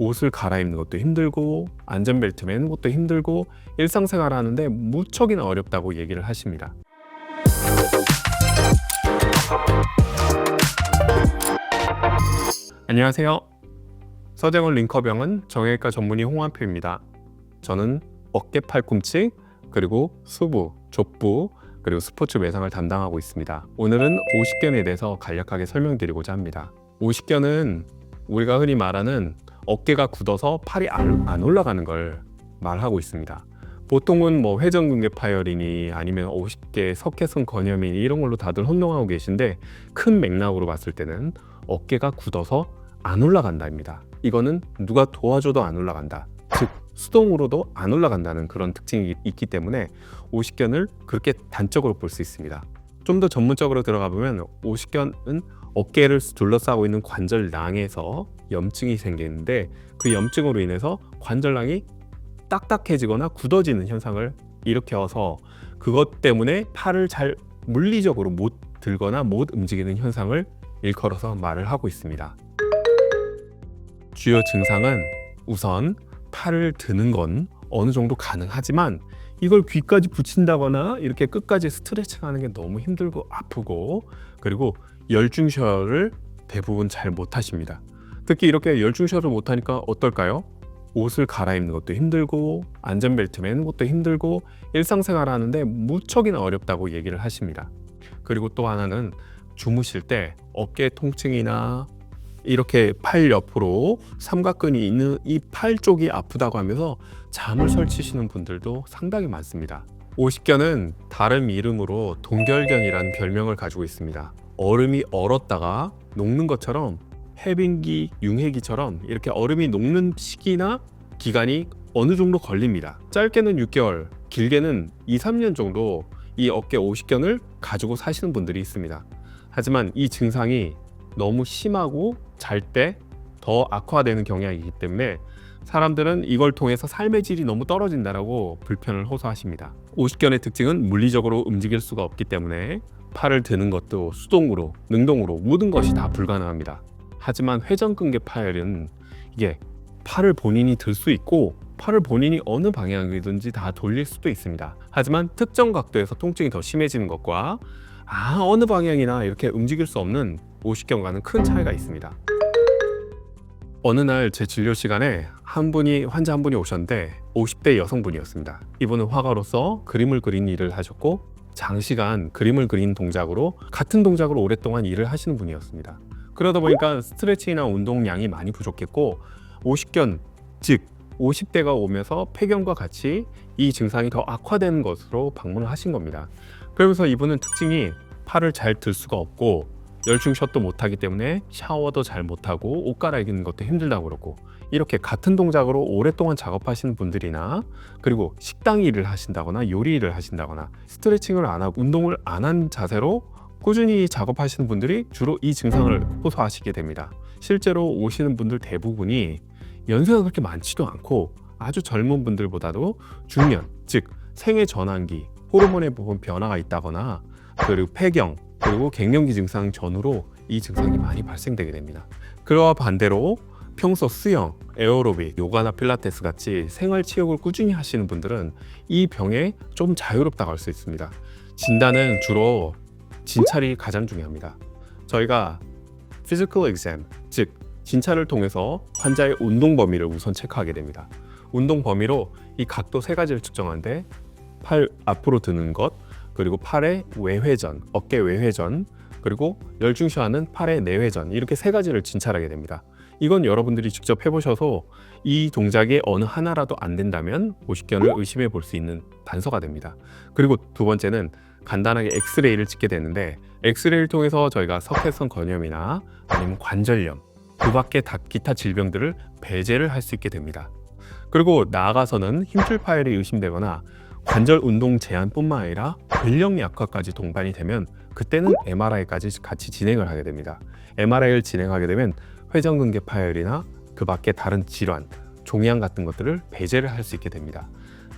옷을 갈아입는 것도 힘들고 안전벨트 매는 것도 힘들고 일상생활 하는데 무척이나 어렵다고 얘기를 하십니다. 안녕하세요. 서대원 링커병은 정형외과 전문의 홍한표입니다. 저는 어깨 팔꿈치 그리고 수부, 족부 그리고 스포츠 외상을 담당하고 있습니다. 오늘은 오십견에 대해서 간략하게 설명드리고자 합니다. 오십견은 우리가 흔히 말하는 어깨가 굳어서 팔이 안, 안 올라가는 걸 말하고 있습니다. 보통은 뭐 회전근개 파열이니 아니면 50개 석회성 건염이니 이런 걸로 다들 혼동하고 계신데 큰 맥락으로 봤을 때는 어깨가 굳어서 안 올라간다입니다. 이거는 누가 도와줘도 안 올라간다. 즉 수동으로도 안 올라간다는 그런 특징이 있기 때문에 오십견을 그렇게 단적으로 볼 수 있습니다. 좀 더 전문적으로 들어가 보면 오십견은 어깨를 둘러싸고 있는 관절 낭에서 염증이 생기는데 그 염증으로 인해서 관절낭이 딱딱해지거나 굳어지는 현상을 일으켜서 그것 때문에 팔을 잘 물리적으로 못 들거나 못 움직이는 현상을 일컬어서 말을 하고 있습니다. 주요 증상은 우선 팔을 드는 건 어느 정도 가능하지만 이걸 귀까지 붙인다거나 이렇게 끝까지 스트레칭하는 게 너무 힘들고 아프고 그리고 열중셔를 대부분 잘 못하십니다. 특히 이렇게 열중셔를 못하니까 어떨까요? 옷을 갈아입는 것도 힘들고 안전벨트 매는 것도 힘들고 일상생활 하는데 무척이나 어렵다고 얘기를 하십니다. 그리고 또 하나는 주무실 때 어깨 통증이나 이렇게 팔 옆으로 삼각근이 있는 이 팔 쪽이 아프다고 하면서 잠을 설치시는 분들도 상당히 많습니다. 오십견은 다른 이름으로 동결견이라는 별명을 가지고 있습니다. 얼음이 얼었다가 녹는 것처럼 해빙기, 융해기처럼 이렇게 얼음이 녹는 시기나 기간이 어느 정도 걸립니다. 짧게는 6개월, 길게는 2, 3년 정도 이 어깨 오십견을 가지고 사시는 분들이 있습니다. 하지만 이 증상이 너무 심하고 잘 때 더 악화되는 경향이 있기 때문에 사람들은 이걸 통해서 삶의 질이 너무 떨어진다라고 불편을 호소하십니다. 오십견의 특징은 물리적으로 움직일 수가 없기 때문에 팔을 드는 것도 수동으로, 능동으로 모든 것이 다 불가능합니다. 하지만 회전근개 파열은 이게 팔을 본인이 들 수 있고 팔을 본인이 어느 방향이든지 다 돌릴 수도 있습니다. 하지만 특정 각도에서 통증이 더 심해지는 것과 아 어느 방향이나 이렇게 움직일 수 없는 오십견과는 큰 차이가 있습니다. 어느 날 제 진료 시간에 한 분이 환자 한 분이 오셨는데 50대 여성분이었습니다. 이분은 화가로서 그림을 그린 일을 하셨고 장시간 그림을 그린 동작으로 같은 동작으로 오랫동안 일을 하시는 분이었습니다. 그러다 보니까 스트레칭이나 운동량이 많이 부족했고 50견 즉 50대가 오면서 폐경과 같이 이 증상이 더 악화되는 것으로 방문을 하신 겁니다. 그러면서 이분은 특징이 팔을 잘 들 수가 없고 열중샷도 못하기 때문에 샤워도 잘 못하고 옷 갈아입는 것도 힘들다고 그러고 이렇게 같은 동작으로 오랫동안 작업하시는 분들이나 그리고 식당 일을 하신다거나 요리 일을 하신다거나 스트레칭을 안 하고 운동을 안 한 자세로 꾸준히 작업하시는 분들이 주로 이 증상을 호소하시게 됩니다. 실제로 오시는 분들 대부분이 연세가 그렇게 많지도 않고 아주 젊은 분들보다도 중년, 즉 생애 전환기, 호르몬의 부분 변화가 있다거나 그리고 폐경, 그리고 갱년기 증상 전후로 이 증상이 많이 발생되게 됩니다. 그와 반대로 평소 수영, 에어로빅, 요가나 필라테스 같이 생활 체육을 꾸준히 하시는 분들은 이 병에 좀 자유롭다고 할 수 있습니다. 진단은 주로 진찰이 가장 중요합니다. 저희가 physical exam, 즉 진찰을 통해서 환자의 운동 범위를 우선 체크하게 됩니다. 운동 범위로 이 각도 세 가지를 측정하는데 팔 앞으로 드는 것, 그리고 팔의 외회전, 어깨 외회전, 그리고 열중시하는 팔의 내회전 이렇게 세 가지를 진찰하게 됩니다. 이건 여러분들이 직접 해보셔서 이 동작이 어느 하나라도 안 된다면 오십견을 의심해 볼 수 있는 단서가 됩니다. 그리고 두 번째는 간단하게 엑스레이를 찍게 되는데 엑스레이를 통해서 저희가 석회성 건염이나 아니면 관절염 그다 기타 질병들을 배제를 할 수 있게 됩니다. 그리고 나아가서는 힘줄 파열이 의심되거나 관절 운동 제한뿐만 아니라 근력 약화까지 동반이 되면 그때는 MRI까지 같이 진행을 하게 됩니다. MRI를 진행하게 되면 회전근개 파열이나 그 밖의 다른 질환, 종양 같은 것들을 배제를 할 수 있게 됩니다.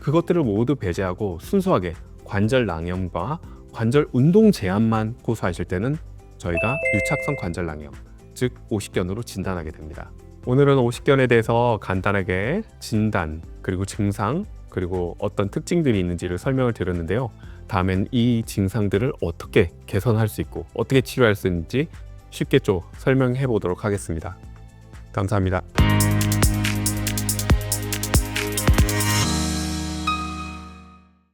그것들을 모두 배제하고 순수하게 관절 낭염과 관절 운동 제한만 고소하실 때는 저희가 유착성 관절 낭염, 즉 오십견으로 진단하게 됩니다. 오늘은 오십견에 대해서 간단하게 진단, 그리고 증상, 그리고 어떤 특징들이 있는지를 설명을 드렸는데요. 다음엔 이 증상들을 어떻게 개선할 수 있고 어떻게 치료할 수 있는지 쉽게 좀 설명해 보도록 하겠습니다. 감사합니다.